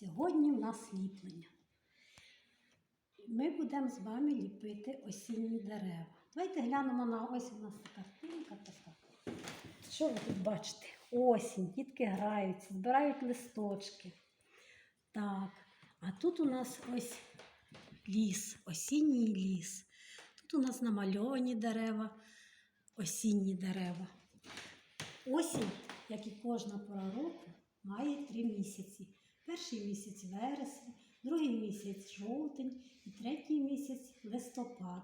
Сьогодні в нас ліплення. Ми будемо з вами ліпити осінні дерева. Давайте глянемо на ось у нас картинка така. Що ви тут бачите? Осінь, дітки граються, збирають листочки. Так, а тут у нас ось ліс, осінній ліс. Тут у нас намальовані дерева, осінні дерева. Осінь, як і кожна пора року, має три місяці. Перший місяць вересень, другий місяць жовтень і третій місяць листопад.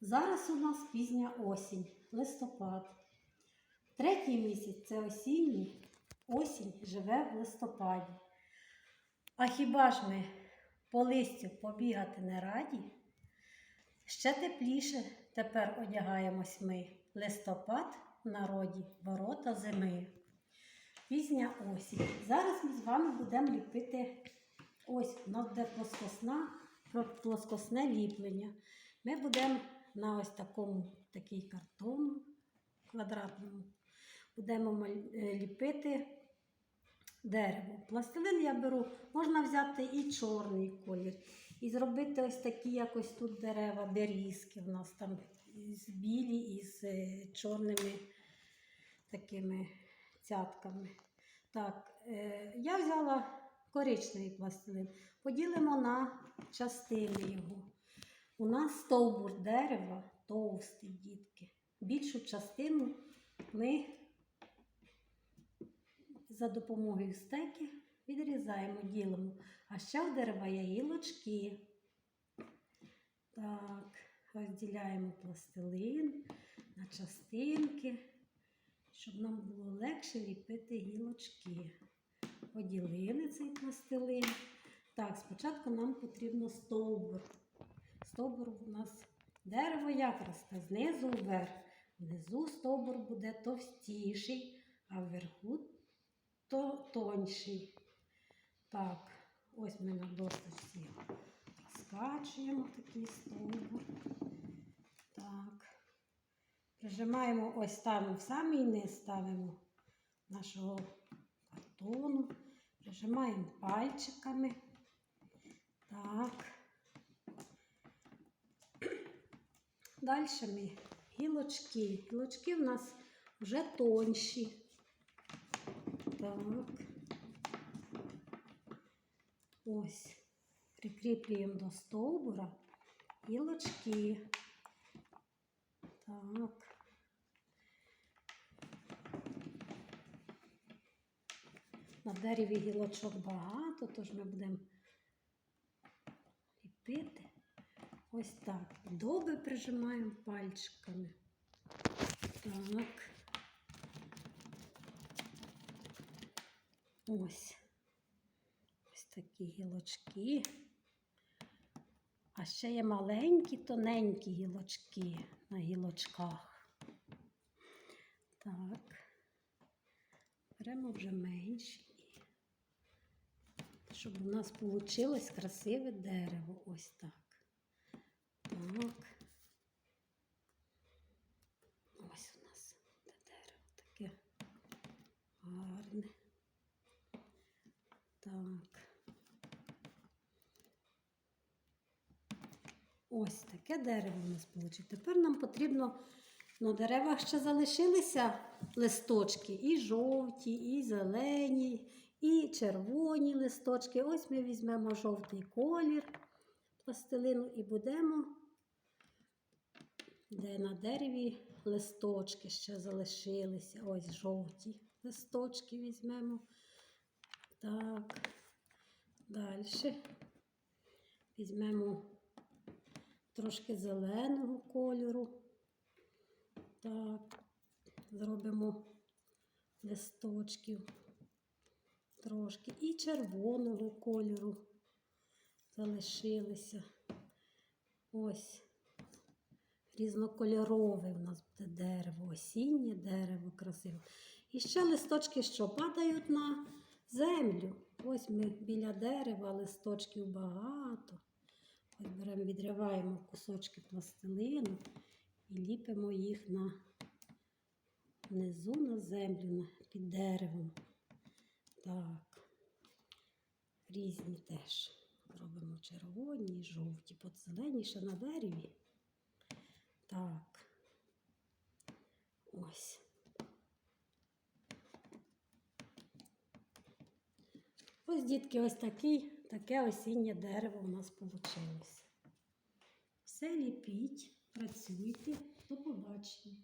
Зараз у нас пізня осінь, листопад. Третій місяць це осінній, осінь живе в листопаді. А хіба ж ми по листю побігати не раді? Ще тепліше тепер одягаємось ми. Листопад в народі, ворота зими. Пізня осінь. Зараз ми з вами будемо ліпити ось у нас буде плоскосна, плоскосне ліплення. Ми будемо на ось такому такий картон квадратному. Будемо е, ліпити дерево. Пластилин я беру, можна взяти і чорний колір, і зробити ось такі якось тут дерева, берізки. У нас там із білі із е, чорними такими цятками. Так, е, я взяла коричневий пластилин. Поділимо на частини його. У нас стовбур дерева товстий, дітки. Більшу частину ми за допомогою стеки відрізаємо, ділимо. А ще у дерева є гілочки. Так, розділяємо пластилин на частинки, щоб нам було легше ліпити гілочки. Поділили цей пластилин. Так, спочатку нам потрібно стовбур. Стовбур у нас дерево як росте, знизу вверх. Внизу стовбур буде товстіший, а вверху то тонший. Так, ось ми на досточці скачуємо такий стовбур. Прижимаємо ось ставимо в самий низ ставимо нашого картону. Прижимаємо пальчиками. Так. Далі ми гілочки. Гілочки в нас вже тонші. Так. Ось. Прикріплюємо до стовбура гілочки. Так. На дереві гілочок багато, тож ми будемо ліпити. Ось так. Доби прижимаємо пальчиками. Так. Ось. Ось такі гілочки. А ще є маленькі, тоненькі гілочки на гілочках. Так. Беремо вже менші. Щоб у нас вийшло красиве дерево. Ось так. Так. Ось у нас те дерево таке гарне. Так. Ось таке дерево у нас вийшло. Тепер нам потрібно на деревах ще залишилися листочки і жовті, і зелені, і червоні листочки. Ось ми візьмемо жовтий колір пластилину і будемо, де на дереві листочки ще залишилися. Ось жовті листочки візьмемо. Так. Далі візьмемо трошки зеленого кольору. Так, зробимо листочків трошки. І червоного кольору залишилися. Ось різнокольорове в нас буде дерево, осіннє дерево красиве. І ще листочки, що падають на землю. Ось ми біля дерева, листочків багато. Беремо, відриваємо кусочки пластилину і ліпимо їх на внизу на землю, під деревом. Так. різні теж. Робимо червоні, жовті, подзеленіше на дереві. Так. Ось. Ось, дітки, ось такий, таке осіннє дерево у нас вийшло. Все ліпіть, працюйте. До побачення.